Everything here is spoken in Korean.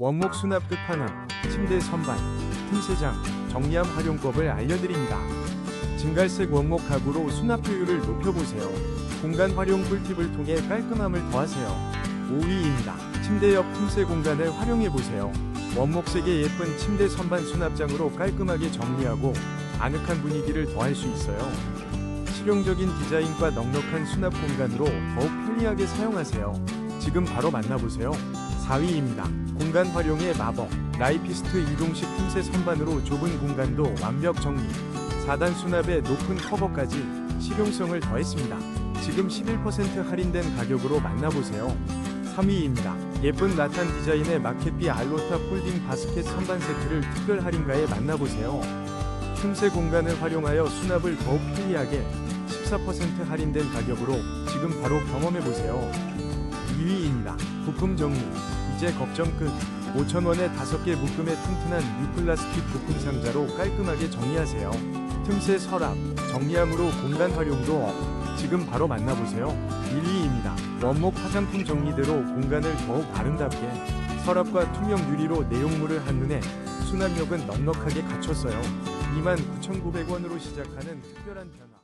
원목 수납 끝판왕, 침대 선반, 틈새장, 정리함 활용법을 알려드립니다. 증갈색 원목 가구로 수납 효율을 높여보세요. 공간 활용 꿀팁을 통해 깔끔함을 더하세요. 5위입니다. 침대 옆 틈새 공간을 활용해보세요. 원목색의 예쁜 침대 선반 수납장으로 깔끔하게 정리하고 아늑한 분위기를 더할 수 있어요. 실용적인 디자인과 넉넉한 수납 공간으로 더욱 편리하게 사용하세요. 지금 바로 만나보세요. 4위입니다. 공간 활용의 마법. 라이피스트 이동식 틈새 선반으로 좁은 공간도 완벽 정리. 4단 수납에 높은 커버까지 실용성을 더했습니다. 지금 11% 할인된 가격으로 만나보세요. 3위입니다. 예쁜 라탄 디자인의 마켓비 알로타 폴딩 바스켓 선반 세트를 특별 할인가에 만나보세요. 틈새 공간을 활용하여 수납을 더욱 편리하게 14% 할인된 가격으로 지금 바로 경험해보세요. 2위입니다. 부품 정리. 이제 걱정 끝. 5,000원에 5개 묶음의 튼튼한 유플라스틱 부품 상자로 깔끔하게 정리하세요. 틈새 서랍, 정리함으로 공간 활용도 업. 지금 바로 만나보세요. 1위입니다. 원목 화장품 정리대로 공간을 더욱 아름답게 서랍과 투명 유리로 내용물을 한눈에 수납력은 넉넉하게 갖췄어요. 29,900원으로 시작하는 특별한 변화.